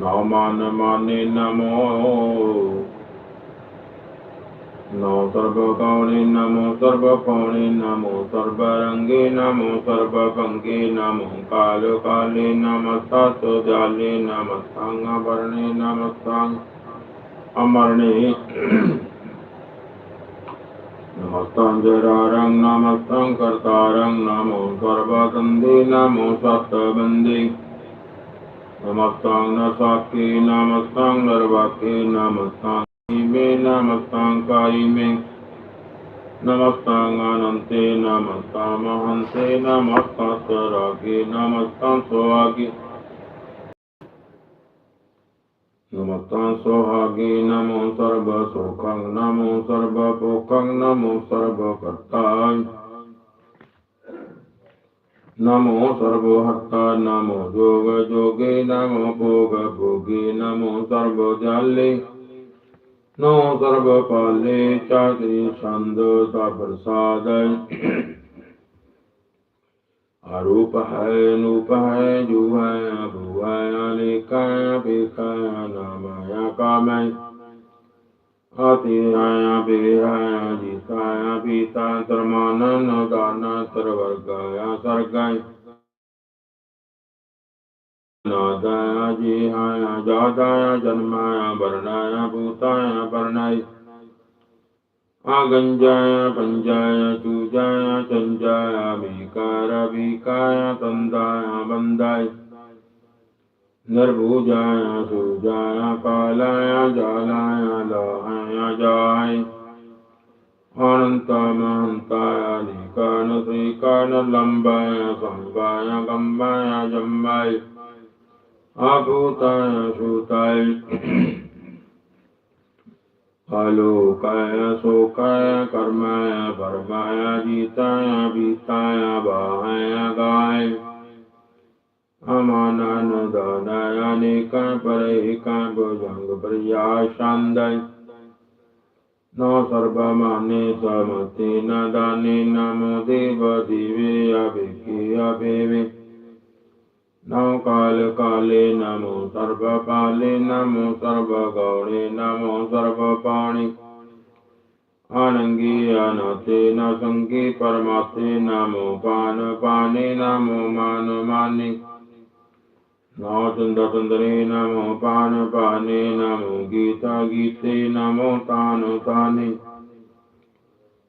ਨੌ ਮਨ ਮਾਨੇ ਨਮੋ। ਨਮੋ ਸਰਬ ਕੌਣੇ, ਨਮੋ ਸਰਬ ਪੌਣੇ ਨਮੋ ਸਰਬ ਰੰਗੇ, ਨਮੋ ਸਰਬ ਭੰਗੇ ਨਮੋ ਕਾਲ ਕਾਲੇ ਨਮਸਤ ਜਾਲੇ ਨਮਸਤਾਂ ਵਰਣੇ ਨਮਸਤਾਂ ਅਮਰਣੇ। ਨਮਸਤਾਂ ਜਰਾਰੰ ਨਮਸਤਾਂ ਕਰਤਾਰੰ ਨਮੋ ਸਰਬਗੰਦੇ ਨਮੋ ਸਤਬੰਦੇ ਨਮਸਤਾਂ ਨਸਾਕੇ ਨਮਸਤਾਂ ਨਰਵਾਕੇ ਨਮਸਤਾਂ ਮੇ ਨਮਸਤਾਂ ਕਾਈ ਮੇ ਨਮਸਤਾਂ ਅਨੰਤੇ ਨਮਸਤਾਂ ਮਹੰਤੇ ਨਮਸਤਾਂ ਸਰਾਗੇ ਨਮਸਤਾਂ ਸੁਆਗੇ ਨਮਸਤਾਂ ਸੁਹਾਗੇ ਨਮੋ ਸਰਬ ਸੁਖੰ ਨਮੋ ਸਰਬ ਭੋਖੰ ਨਮੋ ਸਰਬ ਕਰਤਾਇ ਨਮੋ ਸਰਬ ਹੱਤਾ ਨਮੋ ਜੋਗ ਜੋਗੇ ਨਮੋ ਭੋਗ ਭੋਗੇ ਨਮੋ ਸਰਬ ਜਾਲੇ ਨਮੋ ਸਰਬ ਪਾਲੇ ਚਾਤਰੀ ਛੰਦ ਦਾ ਪ੍ਰਸਾਦੈ ਅਰੂਪ ਹੈ ਨੂਪ ਹੈ ਜੂ ਹੈ ਅਭੂ ਹੈ ਅਨੇਕਾ ਬਿਕਾ ਨਾਮਯ ਕਾਮੈ ਆਤੀ ਆਇਆ ਬਿਹਾਇਆ ਜੀਤਾਇਆ ਪੀਤਾ ਤਰਮਾਨਨ ਦਾਨਾ ਤਰਵਰਗਾਇਆ ਸਰਗਾਇ ਨਾਦਾਇਆ ਜੀਹਾਇਆ ਜਾਦਾਇਆ ਜਨਮਾਇਆ ਵਰਣਾਇਆ ਭੂਤਾਇਆ ਵਰਣਾਈ ਆਗੰਜਾਇਆ ਪੰਜਾਇਆ ਚੂਜਾਇਆ ਚੰਜਾਇਆ ਵਿਕਾਰ ਵਿਕਾਇਆ ਤੰਦਾਇਆ ਬੰਦਾਈ नरभूजाया सूजाया कालाया जालाया लाहाया जाय अनंता महंताया निकान श्रीकान लम्बाय सम्बाय गंबाया जम्बाई आभूताय सूताय आलोकाया शोकाय कर्माय भर्माय जीताय बीताया बाहाय गाय ਅਮਾਨਨ ਦਾਨਾയ ਨੇਕਾਂ ਪਰੇਕਾਂ ਭੁਜੰਗ ਪ੍ਰਿਆ ਨੋ ਸਰਬ ਮਾਨੇ ਨ ਦਾਨੇ ਨਮੋ ਦੇਵ ਦੀਵੇ ਅਭਿਕੀ ਅਭੇਵੇ ਨਮੋ ਕਾਲ ਕਾਲੇ ਨਮੋ ਸਰਬ ਪਾਲੇ ਨਮੋ ਸਰਬ ਗੌਣੇ ਨਮੋ ਸਰਬ ਪਾਣੀ ਆਨੰਗੀ ਅਨਾਤੇ ਨ ਸੰਗੀ ਪਰਮਾਤੇ ਨਮੋ ਪਾਨ ਪਾਨੇ ਨਮੋ ਮਾਨ ਮਾਨੇ ਨਮੋ ਚੰਦ ਚੰਦਰੇ ਨਮੋ ਪਾਨ ਪਾਨੇ ਨਮੋ ਗੀਤਾ ਗੀਤੇ ਨਮੋ ਤਾਨ ਤਾਨੇ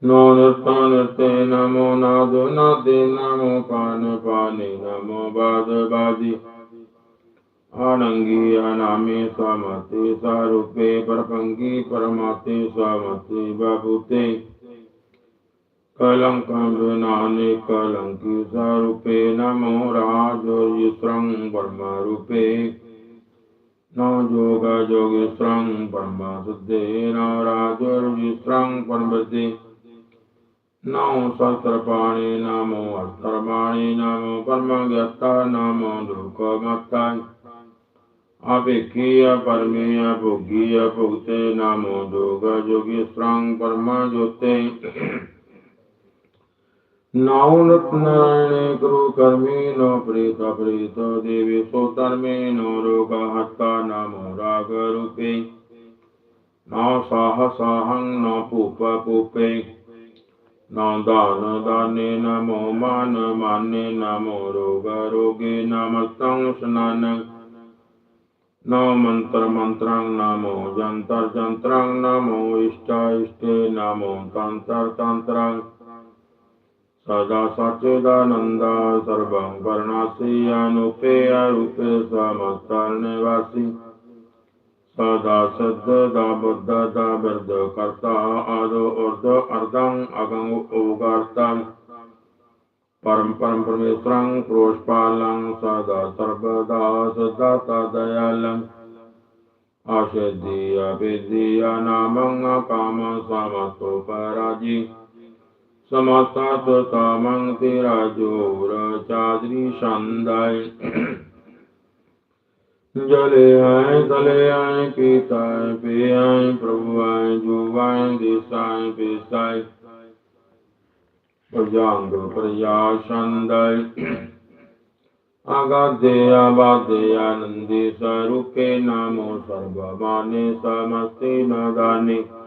ਨੋ ਨਰਤਾ ਨਰਤੇ ਨਮੋ ਨਾਦ ਨਾਦੇ ਨਮੋ ਪਾਨ ਪਾਨੇ ਨਮੋ ਬਾਦ ਬਾਦੀ ਆਨੰਗੀ ਅਨਾਮੇ ਸਮਤੇ ਸਰੂਪੇ ਪਰਪੰਗੀ ਪਰਮਾਤੇ ਸਮਤੇ ਬਾਬੂਤੇ ਕਲੰਕੰ ਬਿਨਾਨੇ ਕਲੰਕੀ ਸਰੂਪੇ ਨਮੋ ਰਾਜ ਯਿਸਰੰ ਬਰਮਾ ਰੂਪੇ ਨੋ ਜੋਗ ਜੋਗਿਸਰੰ ਸਤਰ ਨਮੋ ਅਰਤਰ ਨਮੋ ਪਰਮ ਨਮੋ ਦੁਖ ਮਤਾ ਅਭਿਖੀ ਪਰਮੇ ਭੋਗੀ ਭੁਗਤੇ ਨਮੋ ਜੋਗ ਜੋਗੀ ਸੰਗ ਪਰਮਾ ਜੋਤੇ ਨਾਉ ਰਤਨਾਇਣੇ ਗੁਰੂ ਕਰਮੀ ਨੋ ਪ੍ਰੀਤ ਪ੍ਰੀਤ ਦੇਵੀ ਸੋ ਧਰਮੇ ਨੋ ਰੋਗ ਹੱਤਾ ਨਮੋ ਰਾਗ ਰੂਪੇ। ਨਾ ਸਾਹ ਸਾਹੰ ਨਾ ਭੂਪ ਭੂਪੇ। ਨਾ ਦਾਨ ਦਾਨੇ ਨਮੋ ਮਾਨ, ਮਾਨੇ ਨਮੋ ਰੋਗ ਰੋਗੇ ਨਮਸਤੰ ਸਨਾਨ। ਨਮੋ ਮੰਤਰ ਮੰਤਰੰ ਨਮੋ ਜੰਤਰ ਜੰਤਰੰ ਨਮੋ ਇਸ਼ਟ ਇਸ਼ਟੇ, ਨਮੋ ਤੰਤਰ ਤੰਤਰੰ ਸਦਾ ਸਚਿਦਾਨੰਦਾ ਸਰਬੰ ਕਰਨਾਸੀ ਅਨੂਪੇ ਅਰੂਪੇ ਸਮਸਤਰ ਨਿਵਾਸੀ। ਸਦਾ ਸਦ ਦਾ ਬੁੱਧ ਦਾ ਬਿਰਦ ਕਰਤਾ ਆਦੋ ਉਰਦ ਅਰਦੰ ਅਗੰ ਉਗਰਤੰ। ਪਰਮ ਪਰਮ ਪਰਮੇਸ਼ਰੰ ਪ੍ਰੋਸ਼ਪਾਲੰ ਸਦਾ ਸਰਬਦਾ ਸਦਾ ਤਦਯਾਲੰ समतामङ्क्तिराजोरचादृषन्दाय जले आय तले आय पीताय पेयाय प्रभुआय जुवाय देशाय, पेशाय। प्रजांग प्रयासंदाय आगाधेया, बाधेया, नंदे स्वरूपे नामो, सर्वमाने, समस्ते न दाने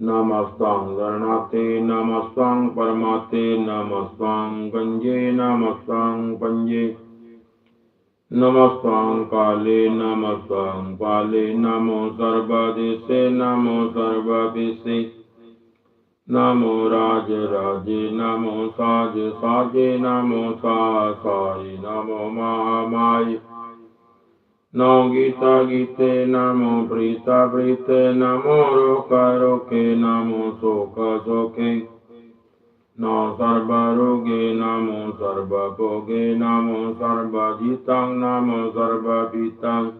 नमस्तां गणाते नमस्तां परमाते नमस्तां गंजे नमस्तां पंजे नमस्तां काले नमस्तां पाले नमो सर्वदेशे नमो सर्वविषे नमो राज राजे नमो साज साजे नमो ਨੋ ਗੀਤਾ ਗੀਤੇ ਨਾਮੋ ਪ੍ਰੀਤਾ ਪ੍ਰੀਤੇ, ਨਾਮੋ ਰੋਕਾ ਰੋਕੇ, ਨਾਮੋ ਸ਼ੋਕ ਸੋਕੇ। ਨੋ ਸਰਬ ਰੋਗੇ, ਨਾਮੋ ਸਰਬ ਭੋਗੇ, ਨਾਮੋ ਸਰਬ ਜੀਤੰ ਨਾਮੋ ਸਰਬ ਪੀਤੰ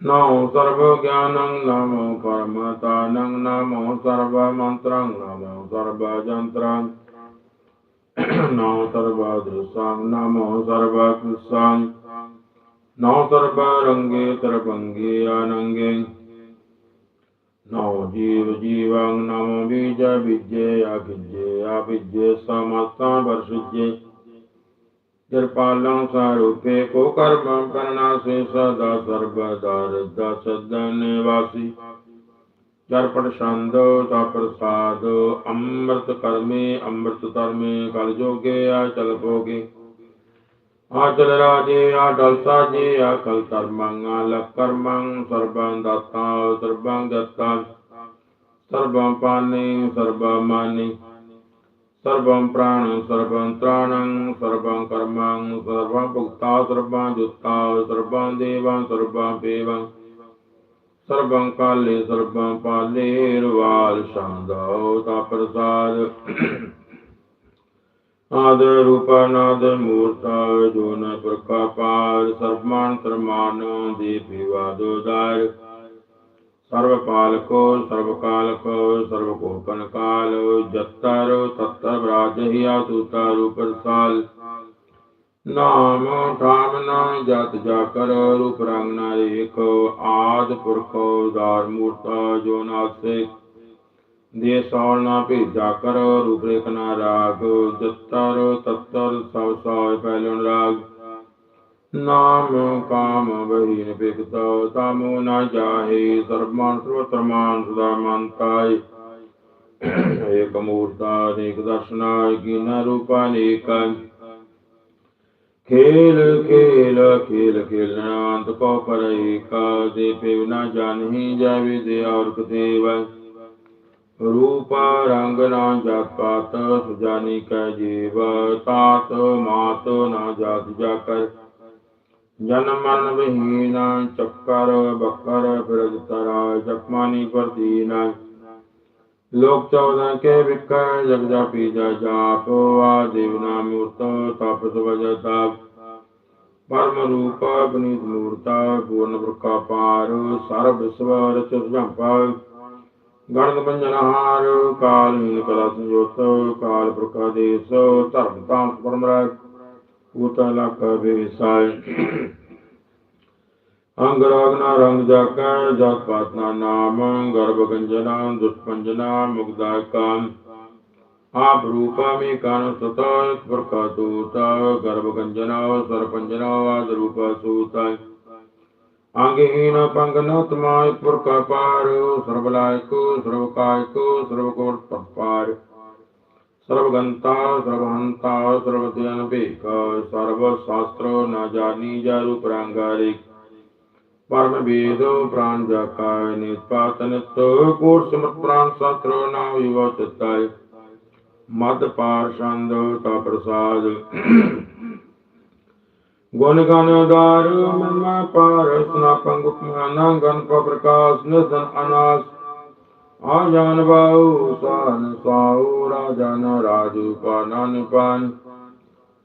ਨਮੋ ਸਰਬ ਗਿਆਨੰ ਨਮੋ ਪਰਮਤਾਨੰ ਨਮੋ ਸਰਬ ਮੰਤਰੰ ਨਮੋ ਸਰਬ ਜੰਤਰੰ ਨਮੋ ਸਰਬ ਦ੍ਰਸੰ ਨਮੋ ਸਰਬ ਕੁਸੰ नौ तरबा रंगे तरबंगे आनंगे। नौ जीव जीवांग नम बीज विद्ये अभिज्ये अभिज्ये समस्ता वर्षिज्ये कृपालं सारूपे को कर्म करना से सदा सर्वदारिद्र चरपट दर्पण छंदो प्रसादो अमृत कर्मे अमृत धर्मे कलजोगे अचल भोगे ਆਚਲ ਰਾਜੇ, ਆ ਆਡਲ ਸਾਜੇ ਆਕਲ ਕਰਮੰ ਆਲਕ ਕਰਮੰ ਸਰਬੰ ਦਾਤਾ, ਸਰਬੰ ਦਤਾ ਸਰਬੰ ਪਾਨੇ ਸਰਬੰ ਮਾਨੇ ਸਰਬੰ ਪ੍ਰਾਣ, ਸਰਬੰ ਤ੍ਰਾਣੰ, ਸਰਬੰ ਕਰਮੰ ਸਰਬੰ ਭੁਗਤਾ, ਸਰਬੰ ਜੁਤਾ, ਸਰਬੰ ਦੇਵੰ, ਸਰਬੰ ਪੇਵੰ, ਸਰਬੰ ਕਾਲੇ, ਸਰਬੰ ਪਾਲੇ ਰਵਾਲ ਸ਼ਾਂਦੋ ਦਾ ਪ੍ਰਸਾਦ। ਆਦ ਰੂਪਾਨਾਦ ਮੂਰਤਾ ਜੋ ਨ ਪ੍ਰਕਾ ਪਾਰ ਸਰਬਮਾਨ ਸਰਮਾਨ ਦੀ ਵਿਵਾਦੋ ਦਾਰ। ਸਰਬ ਪਾਲਕੋ ਸਰਬ ਕਾਲਕੋ ਸਰਬ ਕੋਪਨ ਕਾਲ, ਜਤਰ, ਤਤਰ ਰਾਜ ਹੀ ਆਤੂਤਾ ਰੂਪਰ ਸਾਲ ਨਾਮ ਧਾਮ ਨਾ ਜਤ ਜਾ ਕਰ ਰੂਪ ਰੰਗ ਨਾ ਏਕ ਆਦ ਪੁਰਖੋ ਦਾਰ ਮੂਰਤਾ ਜੋ ਨਾਸੇ ਦੇ ਸੌਲ ਨਾ ਭੇਜਾ ਕਰ, ਰੂਪਰੇਖ ਨਾ ਰਾਗ ਜਤਰ ਤਤਰ ਸਭ ਸੋਇ ਪਹਿਲਣ ਰਾਗ ਨਾਮ ਕਾਮ ਬਹੀ ਨ ਤਾਮੋ ਨਾ ਜਾਹੇ, ਸਰਬਮਾਨ ਸਰਵਤਰਮਾਨ ਸਦਾ ਮੰਤਾਇ ਏਕ ਮੂਰਤਾ, ਅਨੇਕ ਦਰਸ਼ਨਾ ਕੀਨਾ ਰੂਪਾ ਅਨੇਕ। ਖੇਲ ਖੇਲ ਖੇਲ ਖੇਲਣਾ ਅੰਤ ਕੋ ਪਰ ਏਕ। ਦੇ ਪਿਵ ਨਾ ਜਾਣਹੀ ਜਾਵੇ ਦੇ ਔਰ ਰੂਪ ਰੰਗ ਨਾ ਜਾਤ ਸੁਜਾਨੀ ਕੈ ਜੀਵ ਤਾਤ, ਮਾਤ ਨਾ ਜਾਤ ਜਾ ਕਰ ਜਨ ਮਨ ਵਿਹੀਨ ਚੱਕਰ, ਬੱਕਰ ਫਿਰਜ ਤਰਾ ਜਪਮਾਨੀ ਪਰਦੀਨ ਲੋਕ ਚੌਦਾਂ ਕੇ ਵਿਕਰ ਜਗ ਜਾ ਪੀ ਜਾ ਜਾਪ, ਆ ਦੇਵ ਨਾਮ ਉਤ, ਤਪ ਸਵਜ ਤਾਪ। ਪਰਮ ਰੂਪ ਬਨਿਤ ਮੂਰਤਾ, ਪੂਰਨ ਬ੍ਰਕਾ ਪਾਰ, ਸਰਬ ਸਵਰ ਚੁਝੰਪਾ ਗਣਤ ਪੰਜਨਹਾਰ ਕਾਲ ਹੀਨ ਕਲਾ ਸੰਜੋਤ ਕਾਲ ਪ੍ਰਕਾ ਧਰਮ ਤਾਮ ਪਰਮ ਰਾਜ ਪੂਤ ਲਕ ਅੰਗ ਰਾਗ ਨਾ ਰੰਗ ਜਾਕੈ ਜਤ ਪਾਤ ਨਾ ਨਾਮ ਗਰਭ ਗੰਜਨਾ ਦੁਸ਼ਟ ਪੰਜਨਾ ਮੁਗਦਾ ਕਾਮ ਆਪ ਰੂਪਾ ਮੇ ਕਾਨ ਸਤਾ ਪ੍ਰਕਾ ਦੂਤਾ ਗਰਭ ਗੰਜਨਾ ਸਰ ਆਦ ਰੂਪਾ ਸੂਤਾ ਅੰਗਹੀਨ ਪੰਗ ਨ ਤਮਾਇ ਪੁਰ ਕਾ ਪਾਰ ਸਰਬ ਲਾਇਕ ਸਰਬ ਕਾਇਕ ਸਰਬ ਕੋਟ ਪਰਪਾਰ ਸਰਬ ਗੰਤਾ ਸਰਬ ਹੰਤਾ ਸਰਬ ਧਿਆਨ ਭੇਖ ਸਰਬ ਸ਼ਾਸਤਰ ਨ ਜਾਨੀ ਜਾ ਰੂਪ ਪਰਮ ਵੇਦ ਪ੍ਰਾਨ ਜਾਕਾਇ ਨਿਤਪਾਤ ਨਿਤ ਕੋਟ ਸਮਤ ਪ੍ਰਾਨ ਸ਼ਾਸਤਰ ਨਾ ਵਿਵ ਮਦ ਪਾਰ ਤਾ ਪ੍ਰਸਾਦ। ਗੁਣ ਗਨ ਉਦਾਰ, ਮਨ ਪਾਰ ਸਨਾਪੰ ਗੁਪਮਾਨਾ ਗਨ ਪ੍ਰਕਾਸ਼ ਨਿਧਨ ਅਨਾਸ। ਆ ਜਾਨ ਬਾਉ ਸਾਨ ਸਾਉ ਰਾਜਾ ਰਾਜੂ ਪਾਨਨ ਪਾਨ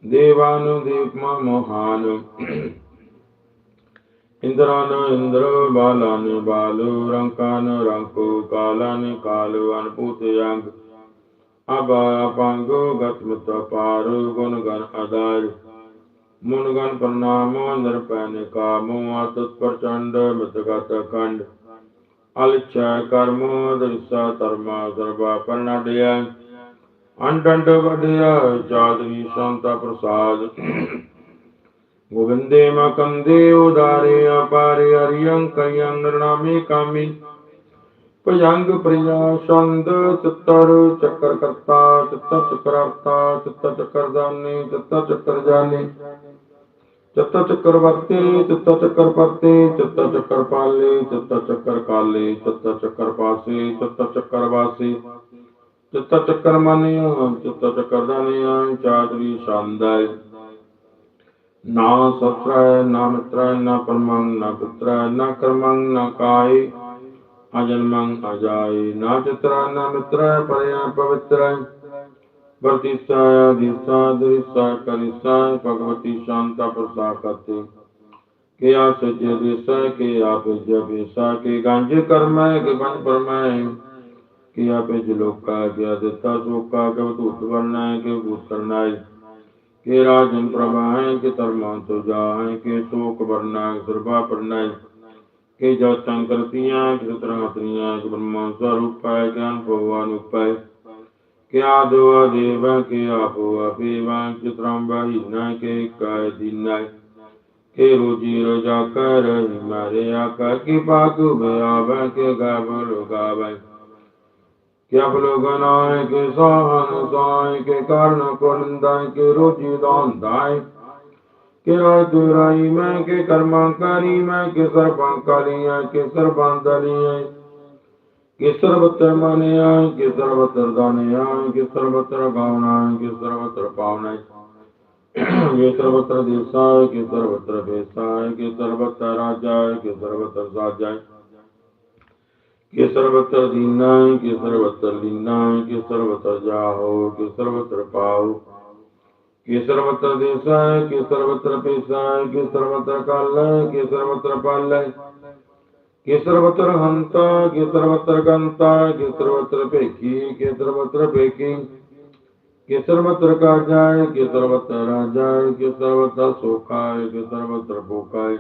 ਦੇਵਾਨੁ ਦੀਪ ਮੋਹਾਨ। ਇੰਦਰਾਨ ਇੰਦਰ ਬਾਲਾਨ ਬਾਲੂ ਰੰਕਾਨ ਰੰਕੂ ਕਾਲਾਨ ਕਾਲੂ ਅਨਪੂਤ ਅੰਗ। ਅਬਾ ਪੰਗੋ ਗਤਮਤ ਪਾਰ, ਗੁਣ ਗਨ ਅਦਾਰ ਮੁਨਗਨ ਪ੍ਰਣਾਮ ਨਿਰਪੈ ਨਿਕਾਮ ਆਤਤ ਪ੍ਰਚੰਡ ਮਿਤਗਤ ਕੰਡ ਅਲਚੈ ਕਰਮ ਦਰਸਾ ਧਰਮਾ, ਸਰਬਾ ਪਰਣਾਡਿਆ ਅੰਡੰਡ ਵਡਿਆ ਚਾਦਵੀ ਸੰਤਾ ਪ੍ਰਸਾਦ। ਗੋਬਿੰਦੇ ਮਕੰਦੇ ਉਦਾਰੇ ਅਪਾਰੇ ਅਰਿਯੰ ਕਯੰ ਨਿਰਣਾਮੇ ਕਾਮੀ। ਭਜੰਗ ਪ੍ਰਿਆ ਸੰਦ ਚਤਰ ਚੱਕਰ ਕਰਤਾ ਚਤਰ ਚੱਕਰਤਾ ਚਤਰ ਚੱਕਰ ਜਾਣੇ ਚਤਰ ਚੱਕਰ ਜਾਣੇ। ਚਿੱਤਰ ਚੱਕਰ ਵਰਤੇ ਚਿੱਤਰ ਚੱਕਰ ਪਰਤੇ ਚਿੱਤਰ ਚੱਕਰ ਪਾਲੇ ਚਿੱਤਰ ਚੱਕਰ ਕਾਲੇ ਚਿੱਤਰ ਚੱਕਰ ਪਾਸੇ ਚਿੱਤਰ ਚੱਕਰ ਵਾਸੇ। ਚਿੱਤਰ ਚੱਕਰ ਮਾਨਿਆ ਚਿੱਤਰ ਚੱਕਰ ਦਾਨਿਆ, ਚਾਤਰੀ ਸ਼ਾਂਦੈ ਨਾ ਸਤਰੈ ਨਾ ਮਿਤਰੈ ਨਾ ਪਰਮੰ ਨਾ ਪੁੱਤਰੈ ਨਾ ਕਰਮੰ ਨਾ ਕਾਇ ਅਜਨਮੰ ਅਜਾਈ ਨਾ ਚਿਤਰਾ ਨਾ ਮਿਤਰੈ ਪਰਿਆ ਪਵਿੱਤਰੈ ਵਰਤਿਸਾ ਦਿਸਾ ਦ੍ਰਿਸਾ ਕਰਿਸਾ ਭਗਵਤੀ ਸ਼ਾਂਤਾ ਪ੍ਰਸਾਕਤੇ ਕਿ ਆ ਸਜੇ ਦਿਸਾ ਕਿ ਆਪ ਜਬਿਸਾ ਕਿ ਗੰਜ ਕਰਮੈ, ਕਿ ਬਨ ਪਰਮੈ। ਕਿ ਆਪੇ ਜਲੋਕਾ ਕਿ ਦਿੱਤਾ ਸੋਕਾ, ਕਿ ਧੂਤ ਵਰਨਾ, ਕਿ ਭੂਤ ਕਰਨਾ ਕਿ ਰਾਜਨ ਪ੍ਰਭਾਏ ਕਿ ਧਰਮਾਂ ਤੋਂ ਜਾਏ ਕਿ ਸ਼ੋਕ ਵਰਨਾ ਸਰਬਾ ਪਰਨਾ ਕਿ ਜੋ ਚੰਕਰਤੀਆਂ ਕਿ ਤਰ੍ਹਾਂ ਤਰੀਆਂ ਕਿ ਬ੍ਰਹਮਾ ਸਰੂਪੈ ਗਿਆਨ ਭਗਵਾਨ ਉਪੈ। ਕਿ ਆਦਵਾ ਦੇਵ ਕਿ ਆਪੋ ਆਪੇਵਾ ਕਿ ਤਰੰਬਾ ਹੀਨਾ ਕਿ ਕਾਇ ਦੀਨਾ ਕਿ ਰੋਜੀ ਰੋਜਾ ਕਰ ਮਾਰੇ ਆਕਾ ਕੀ ਪਾਕ ਬਿਆਵੈ ਕਿ ਗਾਵ ਲੋਗਾਵੈ। ਕਿ ਆਪ ਲੋਗਨਾਏ ਕਿ ਸਾਹਨ ਸਾਏ ਕਿ ਕਰਨ ਰੋਜੀ ਦੁਰਾਈ ਮੈਂ, ਕਿ ਕਰਮਾਂ ਕਰੀ ਮੈਂ, ਕਿ ਸਰਬਾਂ ਕਲੀਆਂ, ਕਿ ਦਲੀਆਂ ਕਿ ਸਰਬਤਰ ਮਾਨਿਆ ਕਿ ਸਰਬਤਰ ਦਾਨਿਆ ਕਿ ਸਰਬਤਰ ਗਾਉਣਾ ਕਿ ਸਰਬਤਰ ਪਾਉਣਾ ਕਿ ਸਰਬਤਰ ਦੇਸਾ ਕਿ ਸਰਬਤਰ ਬੇਸਾ ਕਿ ਸਰਬਤਰ ਰਾਜਾ ਕਿ ਸਰਬਤਰ ਸਾਜਾ ਕਿ ਸਰਬਤਰ ਦੀਨਾ ਕਿ ਸਰਬਤਰ ਲੀਨਾ ਕਿ ਸਰਬਤਰ ਜਾਹੋ ਕਿ ਸਰਬਤਰ ਪਾਉ ਕਿ ਸਰਬਤਰ ਦੇਸਾ ਕਿ ਸਰਬਤਰ ਪੇਸਾ ਕਿ ਸਰਬਤਰ ਕਾਲ ਕਿ ਸਰਬਤਰ ਪਾਲ ਕਿ ਸਰਬਤਰ ਹੰਤਾ ਕਿ ਸਰਬਤਰ ਗੰਤਾ ਕਿ ਸਰਬਤਰ ਭੇਖੀ ਕਿ ਸਰਬਤਰ ਭੇਖੀ ਕਿ ਸਰਬਤਰ ਕਾਜਾਏ ਕਿ ਸਰਬਤਰ ਰਾਜਾਏ ਕਿ ਸਰਬਤਰ ਸੋਖਾਏ ਕਿ ਸਰਬਤਰ ਭੋਕਾਏ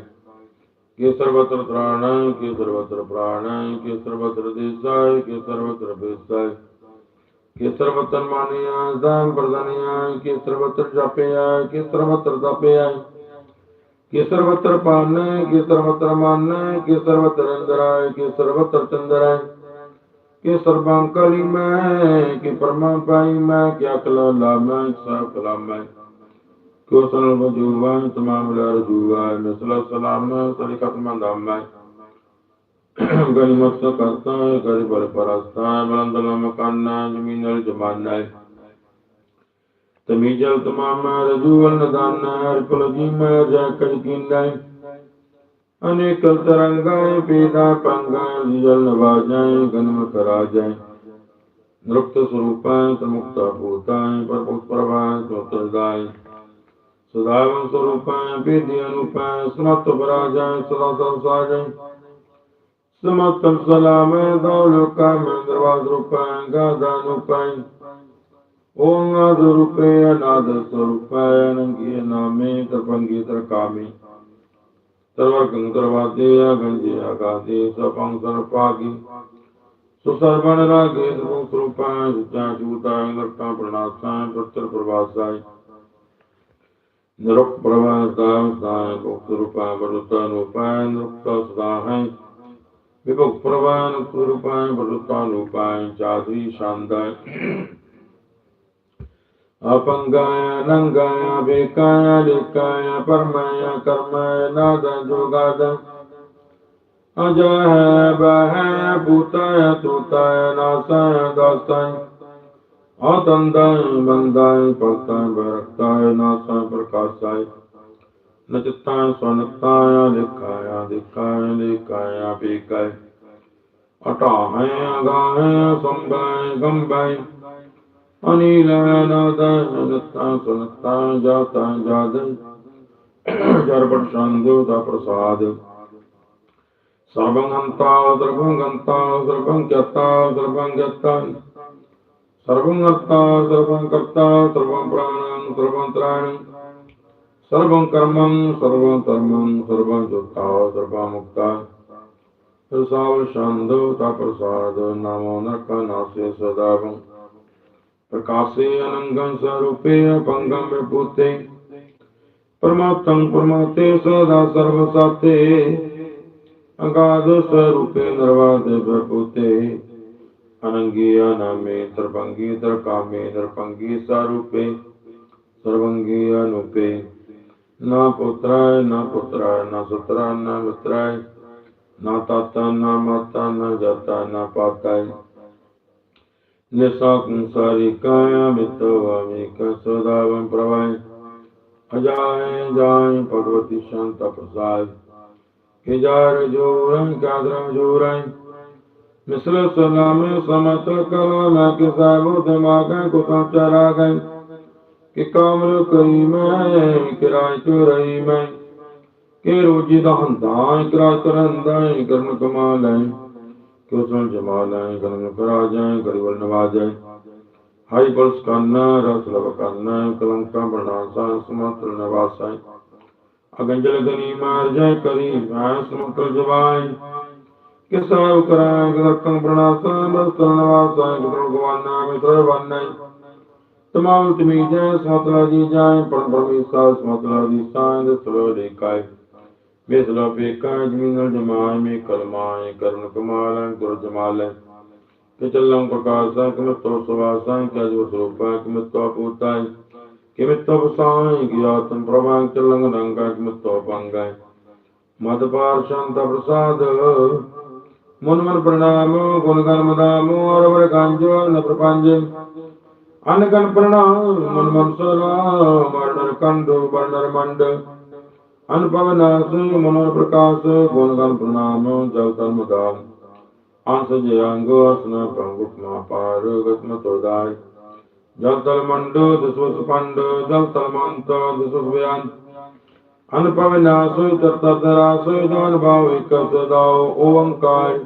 ਕਿ ਸਰਬਤਰ ਤ੍ਰਾਣਾਏ ਕਿ ਸਰਬਤਰ ਪ੍ਰਾਣਾਏ ਕਿ ਸਰਬਤਰ ਦੇਸਾਏ ਕਿ ਸਰਬਤਰ ਬੇਸਾਏ ਕਿ ਸਰਬਤਰ ਮਾਨਿਆ ਦਾਨ ਪ੍ਰਦਾਨਿਆ ਕਿ ਸਰਬਤਰ ਜਪਿਆ ਕਿ ਸਰਬਤਰ ਤਪਿਆ ਕਿ ਸਰਬਤਰ ਪਾਨੈ ਕਿ ਸਰਬਤਰ ਮਾਨੈ ਕਿ ਸਰਬਤਰ ਅੰਦਰਾਇ ਕਿ ਸਰਬਤਰ ਚੰਦਰਾਇ ਕਿ ਸਰਬੰ ਕਲੀ ਮੈਂ, ਕਿ ਪਰਮਾ ਪਾਈ ਮੈਂ, ਕਿ ਅਕਲ ਲਾਮੈ ਸਭ ਕਲਾਮੈ ਕੋ ਸਨਲ ਵਜੂਵਾ ਤਮਾਮ ਲਾ ਰਜੂਵਾ ਨਸਲ ਸਲਾਮ ਤਰੀ ਖਤਮ ਦਾਮੈ ਗਨਿਮਤ ਕਰਤਾ ਗਰੀ ਬਲ ਪਰਸਤਾ ਬਲੰਦ ਮਕਾਨਾ ਜ਼ਮੀਨਲ ਜਮਾਨਾ ਤਮੀਜਲ ਤਮਾਮ ਰਜੂਵਲ ਨਦਾਨ ਹਰ ਕੁਲ ਜੀਮੈ ਜਾ ਕਜ ਕੀਨਾ। ਅਨੇਕ ਤਰੰਗਾਏ ਪੀਦਾ ਪੰਗਾਏ ਜਲ ਨਵਾਜਾਏ ਗਨਮ ਕਰਾਜਾਏ ਨਰੁਕਤ ਸਰੂਪਾਂ ਤਮੁਕਤਾ ਭੂਤਾਂ ਪਰਪੁਤ ਪ੍ਰਭਾਂ ਸੋਤਰਦਾਏ ਸਦਾਵੰ ਸਰੂਪਾਂ ਪੀਦੀ ਅਨੂਪਾਂ, ਸਮਤ ਪਰਾਜਾਏ ਸਦਾ ਸੰਸਾਜਾਏ ਸਮਤੰ ਸਲਾਮੇ ਦੌਲੁਕਾ ਮੰਦਰਵਾਦ ਰੂਪਾਂ ਗਾਦਾਨੂਪਾਂ ਓਮ ਆਦ ਰੂਪੇ ਅਨਾਦ ਸਰੂਪਾਂ ਨੰਗੀ ਨਾਮੇ ਤਰਪੰਗੀ ਤਰਕਾਮੀ ਸਰਵਰ ਗੰਦਰਵਾਦੇ ਗੰਜੇ ਆਗਾਦੇ ਸਪੰ ਸਰਪਾਗੀ ਸੋ ਰਾਗੇ ਸਰੂਪ ਸਰੂਪਾਂ ਸੁਚਾ ਜੂਤਾ ਅੰਗਰਤਾ ਪ੍ਰਣਾਸਾਂ ਪੁੱਤਰ ਪ੍ਰਵਾਸਾਇ ਨਿਰੁਕ ਪ੍ਰਵਾਸਾਂ ਸਾਇ ਗੁਪਤ ਰੂਪਾਂ ਬਰੁਤਾ ਰੂਪਾਂ ਨਿਰੁਕਤਾ ਸਦਾ ਹੈ। ਵਿਭੁਕ ਪ੍ਰਵਾਨ ਸਰੂਪਾਂ ਬਰੁਤਾ ਰੂਪਾਂ ਚਾਦਰੀ ਸ਼ਾਂਦਾਇ ਅਪੰਗਾਇ ਨੰਗਾਇ ਬੇਕਾਇ ਲਿਕਾਇ ਪਰਮਾਇ ਕਰਮਾਇ ਨਾਦ, ਜੋਗਾਦ। ਅਜਹ ਬਹ ਭੂਤਾਇ ਤੁਤਾਇ ਨਾਸਾਇ ਦਾਸਾਇ ਆਤੰਦਾਇ ਬੰਦਾਇ ਪਰਤਾਇ ਬਰਤਾਇ ਨਾਸਾਇ ਪ੍ਰਕਾਸ਼ਾਇ ਨਚਤਾਇ ਸੁਨਤਾਇ ਲਿਕਾਇ ਦਿਕਾਇ ਲਿਕਾਇ ਬੇਕਾਇ ਅਟਾਹੈ, ਅਗਾਹੈ ਸੰਭਾਇ ਗੰਭਾਇ ਅਨੀਲਾਨਾਦਾਨ ਨਤਾ ਸੁਨਤਾ ਜਾਤਾ ਜਾਦਨ ਜਰਪਟ ਸ਼ੰਦੋ ਦਾ ਪ੍ਰਸਾਦ ਸਰਬੰ ਹੰਤਾ ਸਰਬੰ ਗੰਤਾ ਸਰਬੰ ਕਿਤਾ ਸਰਬੰ ਗਤਾ ਸਰਬੰ ਅਰਤਾ ਸਰਬੰ ਕਰਤਾ ਸਰਬੰ ਪ੍ਰਾਣੰ ਸਰਬੰ ਤ੍ਰਾਣੰ ਸਰਬੰ ਕਰਮੰ ਸਰਬੰ ਧਰਮੰ ਸਰਬੰ ਜੋਤਾ ਸਰਬੰ ਮੁਕਤਾ ਪ੍ਰਸਾਦ ਸ਼ੰਦੋ ਦਾ ਪ੍ਰਸਾਦ ਨਾਮੋ ਨਰਕਾ ਨਾਸੇ ਸਦਾਵੰ प्रकाशे अनंगं स्वरूपे भङ्गं विभूते। परमात्म परमाते सदा सर्वसाते। अगाध स्वरूपे निर्वाध विभूते अनंगी अनामे दर्भंगी दर्कामे दर्भंगी स्वरूपे। सर्वंगी अनुपे। न पुत्राय न पुत्राय, न सुत्राय, न मित्राय। न ताता, न माता, न जाता, न पाताय। ਪਾਤਾਇ ਨਿਸਾਕੰਸਾਰੀ ਕਾਇਆ ਮਿਤੋ ਅਮਿਕ ਸਦਾਵੰ ਪ੍ਰਵਾਇ ਅਜਾਇ ਜਾਇ ਭਗਵਤੀ ਸ਼ਾਂਤ ਪ੍ਰਸਾਦ ਕਿ ਜਾਰ ਜੋਰੰ ਕਾਦਰੰ ਜੋਰੰ ਮਿਸਲ ਸਲਾਮੇ ਸਮਤ ਕਲਾ ਮੈਂ ਕਿ ਸਾਹਿਬੋ ਦਿਮਾਗੈ ਕੁਤਾਂ ਚਰਾ ਗਏ, ਕਿ ਕਾਮਲ ਕਰੀ ਮੈਂ ਕਿਰਾਇ ਚੁਰਈ ਮੈਂ ਕਿ ਰੋਜੀ ਦਾ ਹੰਦਾ ਇਕਰਾ ਕਰੰਦਾ ਕਰਨ ਕਮਾ ਲੈ ਕਿਉ ਸੁਣ ਜਮਾ ਲੈ ਕਰਨ ਕਰਾ ਜਾਏ ਗਰੀਬਲ ਨਵਾਜੈ ਹਾਈ ਬਲਸ ਕਰਨਾ, ਰਸ ਲਵ ਕਰਨਾ, ਕਲੰਕਾ ਬਰਨਾਸਾ ਸਮਤਲ ਨਵਾਸਾ ਅਗੰਜਲ ਗਨੀ ਮਾਰ ਜਾਏ ਕਰੀ ਮੈਂ ਸਮਤਲ ਜਵਾਈ ਕਿ ਕਰਾਂ ਗਰਕੰ ਬਰਨਾਸਾ ਬਸਤਲ ਨਵਾਸਾ ਗੁਰੂ ਗਵਾਨਾ, ਮਿਤਰ ਵੰਨੈ ਤਮਾਮ ਤਮੀ ਸਮਤਲਾ ਜੀ ਜਾਏ ਪੜ ਪਰਮੀ ਸਮਤਲਾ ਦੀ ਸਾਂ ਦੇ ਸਲੋ ਦੇ ਕਾਇ ਮੇਸਲਾ ਪੇਕਾ ਜਮੀਨਲ ਜਮਾਇ ਮੇ ਕਲਮਾਇ ਕਰਨ ਕਮਾਲ ਗੁਰ ਜਮਾਲ ਕਿ ਚੱਲੰ ਪ੍ਰਕਾਸ਼ਾ ਕਿ ਤੋ ਸਵਾਸਾ ਕਿ ਜੋ ਸਰੂਪਾ ਕਿ ਤੋ ਪੂਤਾਇ ਕਿ ਤੋ ਵਸਾਇ ਕਿ ਆਤਮ ਪ੍ਰਭਾਂ ਚੱਲੰ ਰੰਗਾ ਕਿ ਤੋ ਪੰਗਾਇ ਮਦ ਪਾਰ ਸ਼ਾਂਤ ਪ੍ਰਸਾਦ, ਮਨ ਮਨ ਪ੍ਰਣਾਮ, ਗੁਣ ਗਨ ਮਦਾਮ, ਔਰ ਵਰ ਗੰਜੋ ਨ ਪ੍ਰਪੰਜ। ਅਨ ਗਨ ਪ੍ਰਣਾਮ, ਮਨ ਮਨ ਸਲਾਮ ਵਰਨਰ ਕੰਡੋ ਵਰਨਰ ਮੰਡ। ਅਨੁਭਵ ਨਾਸ ਮਨੋ ਪ੍ਰਕਾਸ਼, ਗੁਣ ਗਨ ਪ੍ਰਣਾਮ ਜਲ ਤਨ ਮਦਾਮ ਅੰਸ ਜੇ ਅੰਗ ਅਸਨ ਪ੍ਰਭੁ ਮਾ ਪਾਰ ਗਤਮ ਤੋਦਾਇ ਜਲ ਤਲ ਮੰਡ ਦਸਵਸ ਪੰਡ ਜਲ ਤਲ ਮੰਤ ਦਸਵਸ ਬਿਆਨ। ਅਨੁਭਵ ਨਾਸ ਤਤ ਦਰਾਸ ਜਾਨ ਭਾਵ ਇਕ ਸਦਾਉ ਓੰਕਾਰ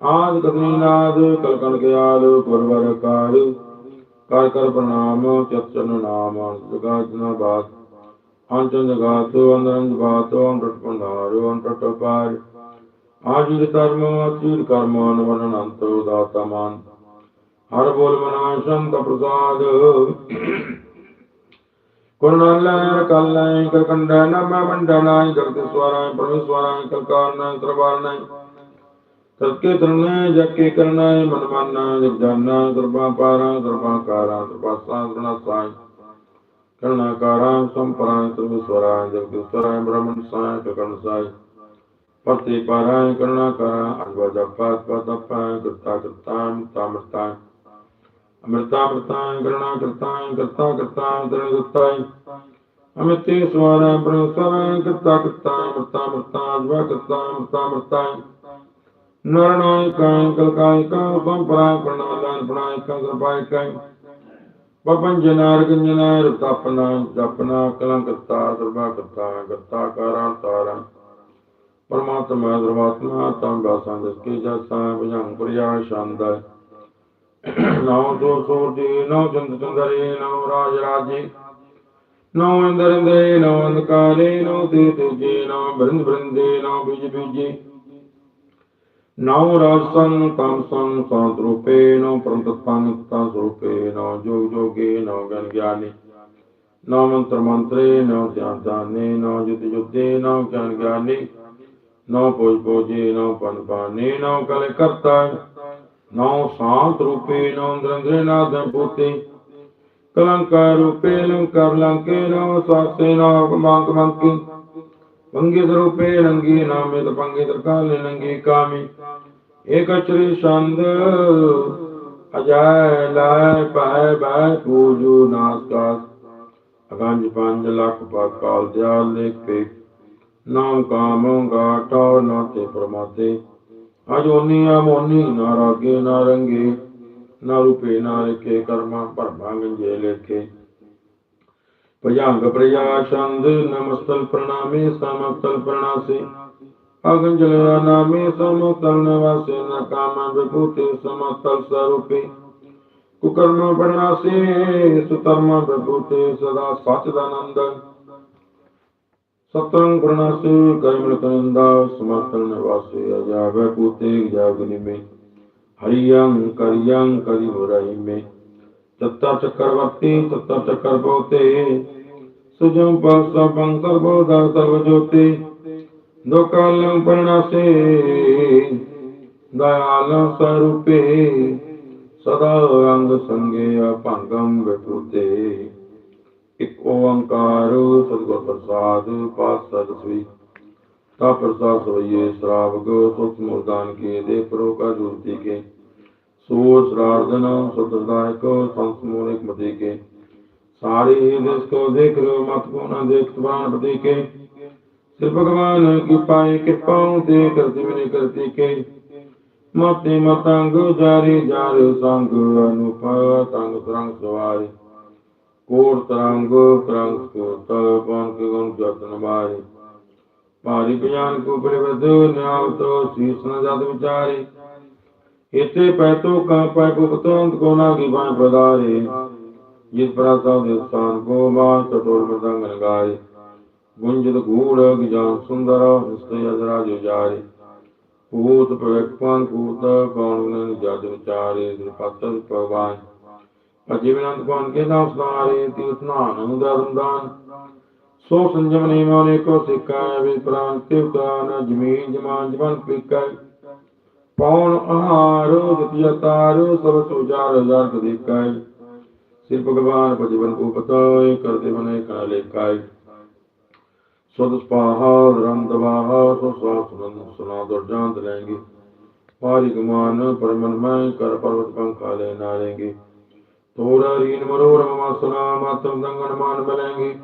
ਆਦ ਕਤਨੀ ਨਾਦ ਕਲਕਣ ਗਿਆਲ ਗੁਰਵਰ ਕਾਰ ਕਰ ਕਰ ਪ੍ਰਣਾਮ ਚਤਨ ਨਾਮ ਜਗਾ ਬਾਤ। ਅੰਚਨ ਜਗਾਤੋ ਅੰਦਰੰ ਜਗਾਤੋ ਅੰਤਟ ਕਰਮ ਅਚਿਰ ਕਰਮ ਅਨਵਰਨ ਅੰਤੋ ਹਰ ਬੋਲ ਮਨਾ ਸ਼ੰਤ ਪ੍ਰਸਾਦ ਕੁਰਨਾਲੈ ਕਲੈ ਕਲਕੰਡੈ ਨਮੈ ਮੰਡਨਾਇ ਕਰਤੇ ਸਵਰਾਇ ਪਰਮੇਸ਼ਵਰਾਇ ਕਲਕਾਰਨਾਇ ਸਰਵਾਰਨਾਇ ਤਤਕੇ ਤਰਨੈ ਜਕੇ ਕਰਨਾਇ ਮਨ ਮਾਨਾ ਸਰਬਾ ਪਾਰਾ ਸਰਬਾ ਕਾਰਾ ਸਰਬਾ ਸਾਧਨਾ ਸਾਇ ਕਰਣਾਕਾਰਾ ਸੰਪਰਾਇ ਸਰਵਸਵਰਾਇ ਜਗਦੀਸ਼ਵਰਾਇ ਬ੍ਰਹਮਣ ਸਾਇ ਕਕਣ ਸਾਇ। ਪਤੀ ਪਾਰਾਇ ਕਰਣਾਕਾਰਾ ਅਨਵ ਜਪਾਤ ਪਤਪਾਇ ਕਰਤਾ ਕਰਤਾ, ਅਮਰਤਾ ਅਮਰਤਾ। ਅਮਰਤਾ ਅਮਰਤਾ, ਕਰਣਾ ਕਰਤਾ ਕਰਤਾ ਕਰਤਾ ਦਰਣ ਗੁਤਾਇ ਅਮਿਤੇ ਸਵਾਰਾ ਬ੍ਰਹਮਸਵਰਾਇ ਜਨਾਰ ਗੰਜਨਾਰ ਤਪਨਾ ਜਪਨਾ, ਕਲੰਕਤਾ ਸਰਬਾ ਕਰਤਾ ਕਰਤਾ ਕਾਰਾਂ, ਤਾਰਾ। ਪਰਮਾਤਮਾ ਸਰਵਾਤਮਾ ਤੰ ਦਾਸਾਂ ਦਸਕੇ ਜਸਾਂ ਭਜੰ ਪ੍ਰਿਆ ਸ਼ਾਂਦਾ ਨਾਉ ਜੋ ਸੋ ਜੀ ਨਾਉ ਚੰਦ ਚੰਦਰੇ ਨਾਉ ਰਾਜ ਰਾਜੇ। ਨਾਉ ਇੰਦਰ ਇੰਦਰੇ ਨਾਉ ਅੰਧਕਾਰੇ ਨਾਉ ਤੇ ਤੇਜੇ ਨਾਉ ਬ੍ਰਿੰਦ ਬ੍ਰਿੰਦੇ ਨਾਉ ਬੀਜ ਬੀਜੇ। ਨਾਉ ਰਾਜਸੰ ਤਮਸੰ ਸਾਤ ਰੂਪੇ ਨੋ ਪ੍ਰੰਤਤਾਨ ਸਰੂਪੇ ਨੋ ਜੋਗ ਜੋਗੇ ਨੋ ਗਨ ਗਿਆਨੀ। ਨੋ ਮੰਤਰ ਮੰਤਰੇ ਨੋ ਧਿਆਨ ਧਾਨੇ ਨੋ ਜੁਤ ਜੁਤੇ ਨੋ ਗਿਆਨ ਗਿਆਨੀ। ਨੋ ਪੋਜ ਪੋਜੇ ਨੋ ਪਨ ਪਾਨੇ ਨੋ ਕਲ ਕਰਤਾ। ਨੋ ਸਾਤ ਰੂਪੇ ਨੋ ਅੰਦਰੰਦਰੇ ਨਾਦ ਪੂਤੇ। ਕਲੰਕਾਰ ਰੂਪੇ, ਲੰਕਾਰ ਲੰਕੇ ਨੋ ਸਾਸੇ ਨੋ ਮੰਕ ਮੰਕੀ ਪੰਗੇ ਸਰੂਪੇ ਨੰਗੀ ਨਾਮੇ ਤ ਪੰਗੇ ਤਰਕਾਲੇ ਨੰਗੀ ਕਾਮੀ। ਏਕ ਅਚਰੀ ਛੰਦ ਅਜੈ ਲੈ ਪਾਇ ਬੈ ਪੂਜੂ ਨਾਸਕਾਸ ਅਗੰਜ ਪੰਜ ਲੱਖ ਪਾਕਾਲ ਦਿਆਲ ਲੇਖੇ। ਨਾਮ ਕਾਮ ਗਾਟਾ ਨਾਤੇ ਪ੍ਰਮਾਤੇ। ਅਜੋਨੀ ਆ ਨਾ ਰਾਗੇ ਨਾ ਰੰਗੇ। ਨਾ ਰੂਪੇ ਨਾ ਲਿਖੇ ਕਰਮਾ ਭਰਮਾ ਗੰਜੇ ਲੇਖੇ। ਭਜੰਗ ਪ੍ਰਿਆ ਛੰਦ ਨਮਸਤਲ ਪ੍ਰਣਾਮੇ ਸਮਤਲ ਪ੍ਰਣਾਸੇ। ਅਗੰਜਲ ਨਾਮੇ ਸਮਤਲ ਨਿਵਾਸੇ ਨ ਕਾਮ ਵਿਭੂਤੇ ਸਮਤਲ ਸਰੂਪੇ। ਕੁਕਰਮ ਪ੍ਰਣਾਸੇ ਸੁਤਰਮ ਵਿਭੂਤੇ ਸਦਾ ਸਚ ਦਾ ਆਨੰਦ ਸਤੰ ਪ੍ਰਣਾਸੇ ਕਰਮਲ ਕੰਦਾ ਸਮਤਲ ਨਿਵਾਸੇ ਅਜਾਵੇ ਪੂਤੇ ਜਾਗਨੀ ਮੇ ਹਰੀਯੰ ਕਰਿਯੰ ਕਰਿ ਮੁਰਾਈ ਮੇ ਤਤਾ ਚੱਕਰਵਰਤੀ ਤਤਾ ਚੱਕਰ ਪੋਤੇ ਸੁਜਮ ਪਾਸਾ ਪੰਕਰ ਬੋਧਾ ਸਰਵ ਜੋਤੀ। ਦੁਕਾਲੰ ਪਰਣਾਸੇ। ਦਇਆਲ ਸਰੂਪੇ। ਸਦਾ ਅੰਗ ਸੰਗੇ ਅਭੰਗੰ ਵਿਟੂਤੇ ਇਕ ਓੰਕਾਰ ਸਤਿਗੁਰ ਪ੍ਰਸਾਦ ਪਾਸ ਸਦਸਵੀ ਤਾ ਪ੍ਰਸਾਦ ਸਵਈਏ ਸ਼ਰਾਵਗ ਸੁਖ ਮੁਰਦਾਨ ਕੇ ਦੇ, ਪਰੋ ਕਾ ਜੁਰਤੀ ਕੇ ਸੋ ਸਰਾਰਜਨ ਸਤਦਾਇਕ ਸੰਤ ਮੂਨਿਕ ਮਤੀ ਕੇ ਸਾਰੀ ਹੀ ਦਿਸ ਕੋ ਦੇਖ ਲੋ ਮਤ ਕੋ ਨਾ ਦੇਖ ਤਵਾਨ ਪਤੀ ਕੇ ਸਿਰ ਭਗਵਾਨ ਕੀ ਪਾਏ ਕਿ ਤੇ ਕਰਤੀ ਵੀ ਨਹੀਂ ਕਰਤੀ ਕੇ। ਮਤੇ ਮਤੰਗ, ਜਾਰੀ ਜਾਰ ਸੰਗ ਅਨੁਭਵ ਤੰਗ ਤਰੰਗ ਸਵਾਰੀ। ਕੋਰ ਤਰੰਗ ਤਰੰਗ ਕੋਤ ਪਨ ਕੇ ਗੁਣ ਜਤਨ ਮਾਰੇ ਭਾਰੀ ਗਿਆਨ ਕੋ ਪਰਿਵਦ ਨਾਮ ਤੋ ਸੀਸ ਨ ਵਿਚਾਰੇ। ਇਤੇ ਪੈਤੋ ਕਾ ਪੈ ਗੁਪਤੋਂ ਕੋਨਾ ਕੀ ਬਾਣ ਪਦਾਰੇ ਜਿਸ ਪ੍ਰਾਸਾਦ ਦੇ ਸਥਾਨ ਕੋ ਮਾਨ ਟਟੋਲ ਮਦੰਗ ਲਗਾਏ। ਗੁੰਜਤ ਗੂੜ ਗਿਜਾਨ ਸੁੰਦਰ ਹਸਤੇ ਅਜਰਾ ਜੋ ਜਾਰੇ ਭੂਤ ਭਗਵਾਨ ਭੂਤ, ਕੌਣ ਨੇ ਜਦ ਵਿਚਾਰੇ ਦਰਪਤਨ ਭਗਵਾਨ। ਅਜੀਵਨੰਦ ਕੋਨ ਕੇ ਨਾਮ ਸੁਨਾਰੇ ਤੀ ਉਸਨਾਨ ਦਾ ਸੋ ਸੰਜਮ ਨੇ ਮੋਨੇ ਕੋ ਸਿੱਖਾ, ਵੀ ਪ੍ਰਾਨ ਤਿਵਦਾਨ ਜਮੀਨ ਜਮਾਨ ਜਵਨ ਪਿਕਾ। ਪੌਣ ਆਹਾਰ ਦਤਿਆ ਤਾਰੋ ਸਭ ਸੁਜਾਰ ਹਜ਼ਾਰ ਕਦੇ ਕਾਇ ਸਿਰ ਭਗਵਾਨ ਭਜਵਨ ਕੋ ਪਤਾਏ ਕਰਦੇ ਬਨੇ ਕਾਲੇ ਕਾਇ ਸਦ ਸਪਾਹਾ ਰੰਦ ਵਾਹਾ ਸੋ ਸਾਥ ਨੰਦ ਸੁਨਾ ਦੁਰ ਜਾਂਦ ਲੈਂਗੇ। ਗਮਾਨ ਪਰਮਨ ਮੈਂ ਕਰ ਪਰਵਤ ਪੰਖਾ ਲੈ ਨਾ ਲੈਂਗੇ। ਤੋਰਾ ਰੀਨ ਮਰੋਰ ਮਸਨਾ ਮਾਤਮ ਦੰਗਨ ਮਾਨ ਬਲੈਂਗੇ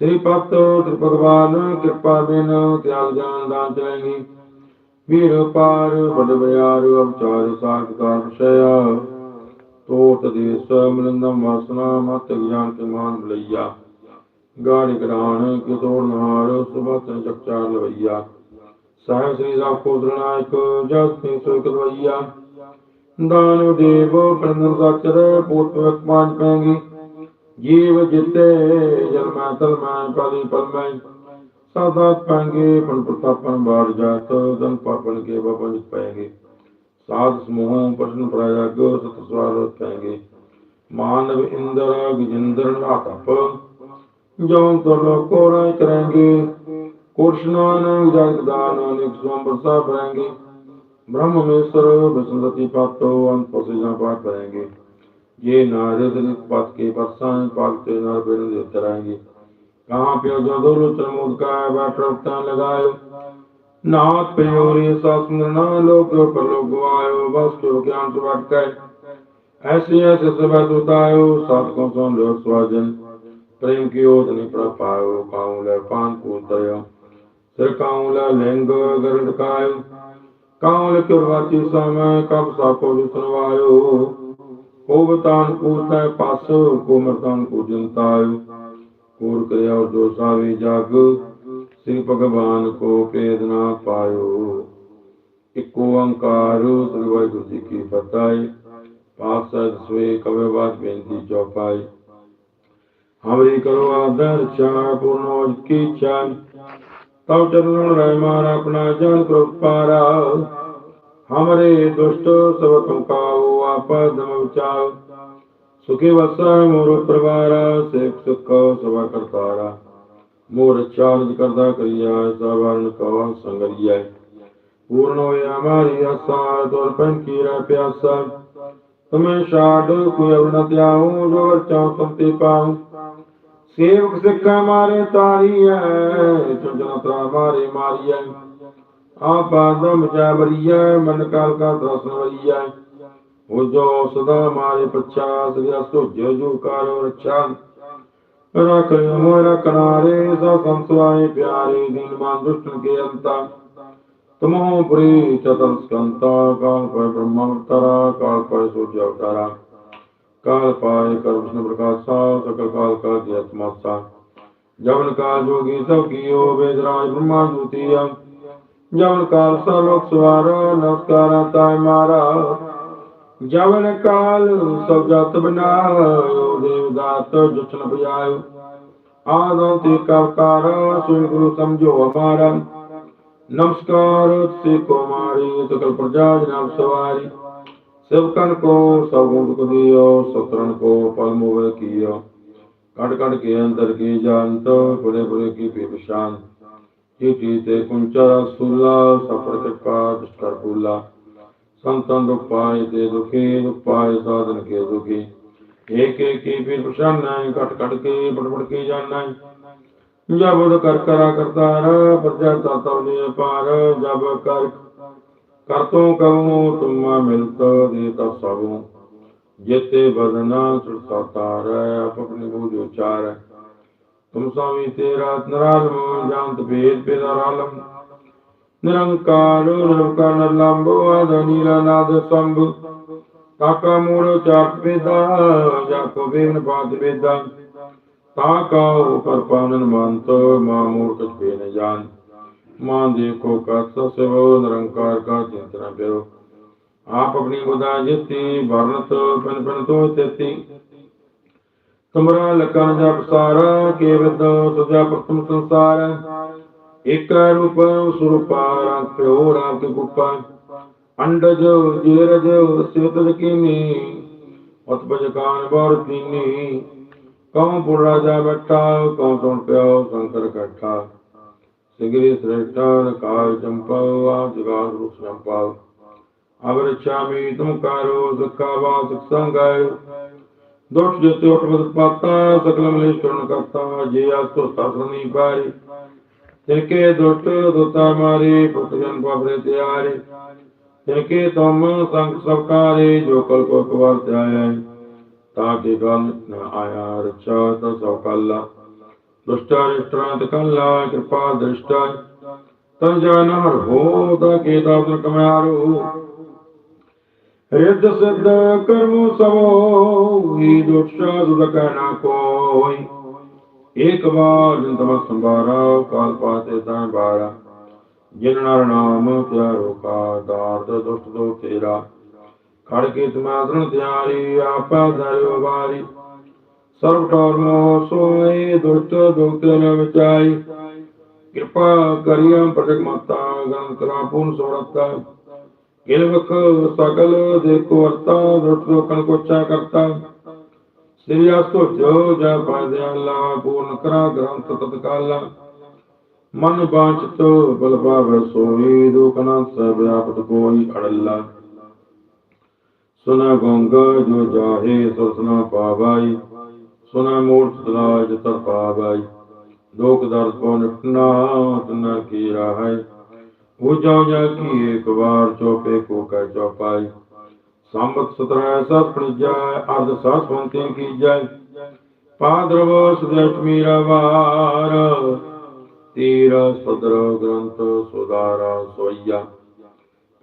ਸ੍ਰੀ ਪਤ ਤ੍ਰਿਪਗਵਾਨ ਕਿਰਪਾ ਬਿਨ ਤਿਆਗ ਜਾਨ ਦਾਨ ਚਲੈਂਗੇ ਸਾਹਿਬ ਸ੍ਰੀ ਰਾਮ ਕੋਦਰਨਾ ਦੇਵ ਪ੍ਰਨਰ ਸਾਚਰ ਪੂਤ ਪਵਕ ਮਾਨ ਜੀਵ ਜਿਤੇ ਜਨਮ ਤਲ ਮੈਂ, ਪਲੀ ਪਲ ਮੈਂ। सात पाएँगे पण प्रताप बार जात, जन पापन के पंजित पाएँगे। सात समूह, प्रश्न प्रयाग सत सतस्वारोत पाएँगे। मानव इंद्र, विजेंद्र, आतप। जौन त्रिलोक को करेंगे। करेंगे कोष्णान जगदान अनेक स्वम प्रसाद पाएँगे। ब्रह्म में सर्व विसंगति प्राप्त हो अंत पसीना पाठ पाएँगे ये नारे पात के पत्सान पालते नर बेन देते रहेंगे ਕਹਾਂ ਪਿਓ ਜਦੋਲ ਤ੍ਰਮੁਦ ਕਾ ਬਾਟਰਤਾ ਲਗਾਇਓ। ਨਾਥ ਪਿਓਰੀ ਸਤਨ ਨਾ ਲੋਕ ਪਰਲੋਕ ਆਇਓ ਵਸਤੂ ਗਿਆਨ ਸੁਵਟ ਕੈ ਐਸੀ ਐਸੇ ਸਬਦ ਉਤਾਇਓ ਸਤ ਕੋ ਸੋ ਲੋ ਸਵਾਜਨ। ਪ੍ਰੇਮ ਕੀ ਓਤ ਨਿ ਪ੍ਰਪਾਇਓ ਕਾਉ ਲੈ ਪਾਨ ਕੋ ਤਯੋ ਸਿਰ ਕਾਉ ਲੈ ਲਿੰਗ ਗਰਡ ਕਾਇਓ। ਕਾਉ ਲੈ ਕੁਰਵਾਤੀ ਸਮੈ ਕਬ ਸਾ ਕੋ ਸੁਨਵਾਇਓ ਹੋਵ ਤਾਨ ਕੋ ਤੈ ਕੋ ਮਰਦਾਨ ਕੂੜ ਕਰਿਓ ਜੋ ਸਾਵੇ ਜਗ ਸਿਵ ਭਗਵਾਨ ਕੋ ਭੇਦ ਨਾ ਪਾਇਓ। ਇਕ ਓੰਕਾਰ ਸ੍ਰੀ ਵਾਹਿਗੁਰੂ ਕੀ ਫਤਿਹ। ਪਾਪ ਸਦ ਸਵੇ ਕਵੇ ਬਾਤ ਬੇਨਤੀ ਚੌਪਾਈ। ਹਮਰੀ ਕਰੋ ਆਦਰ ਚਾਰ ਪੁਰਨੋਜ ਕੀ ਚੰਨ ਤਉ ਚਰਨ ਰਹਿ ਮਾਰ ਆਪਣਾ ਜਨ ਪ੍ਰਪਾਰਾ ਹਮਰੇ ਦੁਸ਼ਟ ਸਭ ਤੁਮ ਕਾਉ ਆਪਦ ਮਚਾਓ ਸੁਖੀ ਵਸਾ ਮੋਰ ਪਰਵਾਰਾ, ਸੇਖ ਸੁਖੋ ਸਵਾ ਕਰਤਾਰਾ। ਮੋਰ ਚਾਰਜ ਕਰਦਾ ਕਰਿਆ, ਸਵਰਨ ਕਵਾ ਸੰਗਰੀਐ ਪੂਰਨ ਹੋਇਆ ਮਾਰੀ ਆਸਾ ਦੁਰ ਪੰਕੀਰਾ ਪਿਆਸਾ। ਤੁਮੇ ਛਾੜ, ਕੋਈ ਅਵਣ ਧਿਆਉ ਜੋ ਚਾਉ ਤੁਮ ਪਾਉ। ਸੇਵਕ ਸਿੱਖਾ ਮਾਰੇ ਤਾਰੀਐ ਚੁੰਜਨ ਤਰਾ ਮਾਰੇ ਮਾਰੀਐ। ਆਪਾ ਦਮ ਜਾਬਰੀਐ ਮਨ ਕਾਲ ਕਾ ਦਰਸ਼ਨ ਵਰੀਐ। जो सदा मारे पच्छा सदा सुजो जो कारो रक्षा। रख मोरा किनारे सा संतवाए प्यारे दीन मान दुष्टन के अंता तुमो पुरी चतुर स्कंता काल पर ब्रह्मावतारा काल पर सूर्य अवतारा। काल पाए कर विष्णु प्रकाशा काल का जयत्मासा जवन काल जोगी सब कियो वेदराज ब्रह्मा ज्योतिया जवन काल सर्वक सवार नमस्कार ताय मारा। ਜਵਨ ਕਾਲ ਸਭ ਜਤ ਬਨਾਓ ਦੇਵਦਾਸ ਜੁਚਨ ਬਜਾਇਓ ਆਦੋ ਤੇ ਕਰਤਾਰ ਸ੍ਰੀ ਗੁਰੂ ਸਮਝੋ ਹਮਾਰਾ ਨਮਸਕਾਰ ਸੇ ਕੁਮਾਰੀ ਸਕਲ ਪ੍ਰਜਾ ਜਨਾਬ ਸਵਾਰੀ। ਸਭਕਨ ਕੋ ਸਭ ਗੁਣ ਕੋ ਦਿਓ ਸਤਰਨ ਕੋ ਪਰਮ ਹੋਵੇ ਕੀਓ। ਕੜ ਕੜ ਕੇ ਅੰਦਰ ਕੀ ਜਾਣਤ ਬੜੇ ਬੜੇ ਕੀ ਪੇਪ ਸ਼ਾਨ ਜੀ ਜੀ ਤੇ ਕੁੰਚਾ ਸੁਲਾ ਸਫਰ ਕਿਰਪਾ, ਦੁਸ਼ਕਰ ਬੁਲਾ ਸੰਤਨ ਦੁਖ ਪਾਏ ਤੇ ਦੁਖੀ, ਦੁਖ ਪਾਏ ਸਾਧਨ ਕੇ ਦੁਖੀ। ਏਕ ਏਕ ਕੀ ਫਿਰ ਪਛਾਨਾ ਘਟ ਘਟ ਕੇ ਬੜ ਬੜ ਕੇ ਜਾਣਾ ਜਬ ਕਰ ਕਰਾ ਕਰਤਾਰ, ਪ੍ਰਜਾ ਦਾਤਾ ਦੇ ਪਾਰ ਜਬ ਕਰ ਕਰ ਤੂੰ ਤੁਮਾ ਮਿਲਤ ਦੇ ਤਾ ਸਭੂ ਜਿਤੇ ਬਦਨਾ ਸੁਰਤਾਰ ਆਪ ਆਪਣੀ ਬੂਝ ਉਚਾਰ ਤੁਮ ਸਾਮੀ ਤੇਰਾ ਨਰਾਲਮ, ਜਾਣਤ ਭੇਦ ਪੇਦਾਰਾਲਮ ਨਿਰੰਕਾਰ ਨਿਰੰਕਾਰ ਨਿਰਲੰਭੋ ਆਦ ਨਾਦ ਸੰਭ। ਕਾਕਾ ਮੂੜ ਚਾਟ ਪੇਦਾ ਜਾ ਕੋ ਬੇਨ ਬਾਦ ਵੇਦਾ। ਤਾ ਕਉ ਕਰ ਮੰਤ, ਮਾ ਮੂੜ ਕਛ ਬੇ ਮਾਂ ਦੇਖੋ ਕਤ ਸਵ ਨਿਰੰਕਾਰ ਕਾ ਚਿੰਤਨ ਪਿਓ। ਆਪ ਆਪਣੀ ਬੁਧਾ ਜਿਤੀ, ਵਰਨਤ ਪਨ ਪਨ ਤੋ ਤੇਤੀ। ਤੁਮਰਾ ਲਕਨ ਜਪ ਸਾਰਾ ਕੇਵਦ ਸੁਜਾ ਪ੍ਰਥਮ ਸੰਸਾਰ। ਇਕ ਰੂਪ ਸੁਰੂਪਾ ਰੰਗ ਪਿਓ ਰਾਮ ਕੇ ਗੁਪਾ ਅੰਡਜ ਜੀਰਜ ਸਿਵਤ ਕੀਨੀ ਉਤਪਜ ਕਾਨ ਬਰ ਤੀਨੀ ਕਉ ਪੁਰ ਰਾਜਾ ਬੈਠਾ ਕਉ ਤੁਮ ਪਿਓ ਸੰਕਰ ਇਕੱਠਾ ਸਿਗਰੀ ਸ੍ਰੇਸ਼ਟਾ ਕਾਲ ਚੰਪਾਉ ਆ ਜਗਾਨ ਰੂਪ ਸੰਪਾਉ ਅਵਰ ਚਾਮੀ ਤੁਮ ਕਾਰੋ ਸੁਖਾ ਵਾ ਸੁਖ ਸੰਗਾਇ ਦੁਖ ਜਤੇ ਉਠਵਤ ਪਾਤਾ ਸਕਲ ਮਲੇਸ਼ ਕਰਨ ਕਰਤਾ ਜੇ ਆਸ ਤੁਰ ਸਸਰਨੀ ਪਾਰੀ ਤਿਨਕੇ ਦੁਟ ਦੁਤਾ ਮਾਰੇ, ਪੁੱਤ ਜਨ ਬਾਬਰੇ ਤਿਆਰੇ। ਤਿਨਕੇ ਤੁਮ ਸੰਗ ਸਵਕਾਰੇ, ਜੋ ਕਲ ਕੋ ਕਵਾਰ ਧਿਆਇ ਤਾਂ ਕੇ ਗਲ ਨ ਆਇਆ ਰਚਾ ਤਾ ਸੋ ਕੱਲਾ। ਦੁਸ਼ਟਾ ਰਿਸ਼ਟਾਂਤ ਕੱਲਾ ਕਿਰਪਾ ਦ੍ਰਿਸ਼ਟਾ ਤਨ ਜਾਨ ਹਰ ਹੋ, ਤਾ ਕੇ ਦਾਤਨ ਕਮਾਰੋ ਰਿੱਧ ਸਿੱਧ ਕਰਮੁ ਸਭੋ ਹੀ ਦੁਸ਼ਟਾ ਦੁਦ ਕਹਿਣਾ ਕੋਈ। ਏਕ ਵਾਰ ਜਿੰਦਮ ਸੰਭਾਰਾ ਕਾਲ ਪਾਤੇ ਤਾਂ ਬਾਰਾ। ਜਿਨ ਨਰ ਨਾਮ ਪਿਆਰੋ ਕਾ, ਦਾਰਦ ਦੁਸ਼ਟ ਦੋ ਤੇਰਾ। ਖੜ ਕੇ ਤੁਮਾਦਰਨ ਤਿਆਰੀ, ਆਪਾ ਦਰਿਓ ਵਾਰੀ। ਸਰਬ ਟੋਰ ਮੋਹ ਸੋਏ, ਦੁਸ਼ਟ ਦੁਖ ਨ ਵਿਚਾਈ। ਕਿਰਪਾ ਕਰਿਆ ਪ੍ਰਜਗ ਮਾਤਾ ਗਨ ਕਰਾ ਪੂਨ ਸੋੜਤਾ। ਗਿਲ ਵਖ ਦੇਖੋ ਅਰਤਾ, ਦੁਸ਼ਟ ਦੋਖਨ ਕੋਚਾ ਕਰਤਾ। ਸ੍ਰੀ ਆਸਤੋ ਜੋ ਜਾ ਪਾਦੇ ਅੱਲਾ ਪੂਰਨ ਕਰਾ ਗ੍ਰੰਥ ਤਤਕਾਲਾ। ਮਨ ਬਾਚਤ ਬਲ ਭਾਵ ਸੋਈ ਦੁਖਨਾ ਸਭ ਆਪਤ ਕੋਈ ਅੜਲਾ। ਸੁਨਾ ਗੰਗ ਜੋ ਜਾਹੇ ਸੁਸਨਾ ਪਾਵਾਈ ਸੁਨਾ ਮੂਰਤ ਸਲਾਜ ਤਰ ਪਾਵਾਈ ਲੋਕ ਦਰਦ ਕੋ ਨਿਪਟਣਾ ਤਨਾ ਕੀ ਰਾਹੈ। ਉਜਾਉ ਜਾ ਕੀ ਇੱਕ ਵਾਰ, ਚੋਪੇ ਕੋ ਕਹਿ ਚੋਪਾਈ। ਸੰਬਤ ਸਤਰੈ ਸਪਣ ਜਾਇ ਅਰਧ ਸਾਸਵੰਤੇ ਕੀ ਜਾਇ ਪਾਦਰਵ ਸੁਦਸ਼ਮੀ ਰਵਾਰ ਤੀਰ ਸਦਰ ਗ੍ਰੰਥ ਸੁਦਾਰਾ ਸੋਈਆ।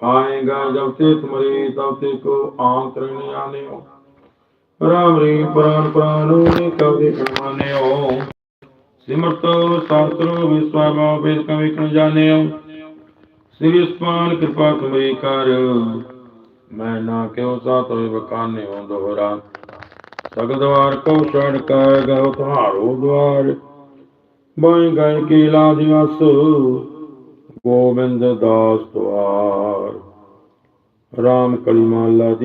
ਪਾਏਗਾ ਜਬ ਤੇ ਤੁਮਰੀ ਤਬ ਤੇ ਕੋ ਆਂਤਰ ਆਨਿਓ। ਰਾਮ ਰੀ ਪ੍ਰਾਨ ਪ੍ਰਾਨੋ ਨੇ ਕਵਿ ਕਮਾਨਿਓ। ਸਿਮਰਤ ਸ਼ਾਸਤਰ ਵਿਸਵਾਮਾ, ਵੇਦ ਕਵਿ ਕਨ ਜਾਣਿਓ। ਸ੍ਰੀ ਸਪਾਨ ਕਿਰਪਾ ਤੁਮਰੀ ਕਰ ਮੈਂ ਨਾ ਕਿਉ ਸਾਤ ਹੋਏ ਬਕਾਨੇ ਹੋ ਦੋਹਰਾ? ਸਗਲ ਦਵਾਰ ਕੋ ਛੜ ਕੈ ਗਉ ਤੁਹਾਰੋ ਦਵਾਰ ਬਾਈ ਗਏ ਕੀ ਲਾ ਦਿਵਸ ਗੋਬਿੰਦ ਦਾਸ ਦਵਾਰ ਰਾਮ ਕਲੀ ਮਹੱਲਾ ਜੀ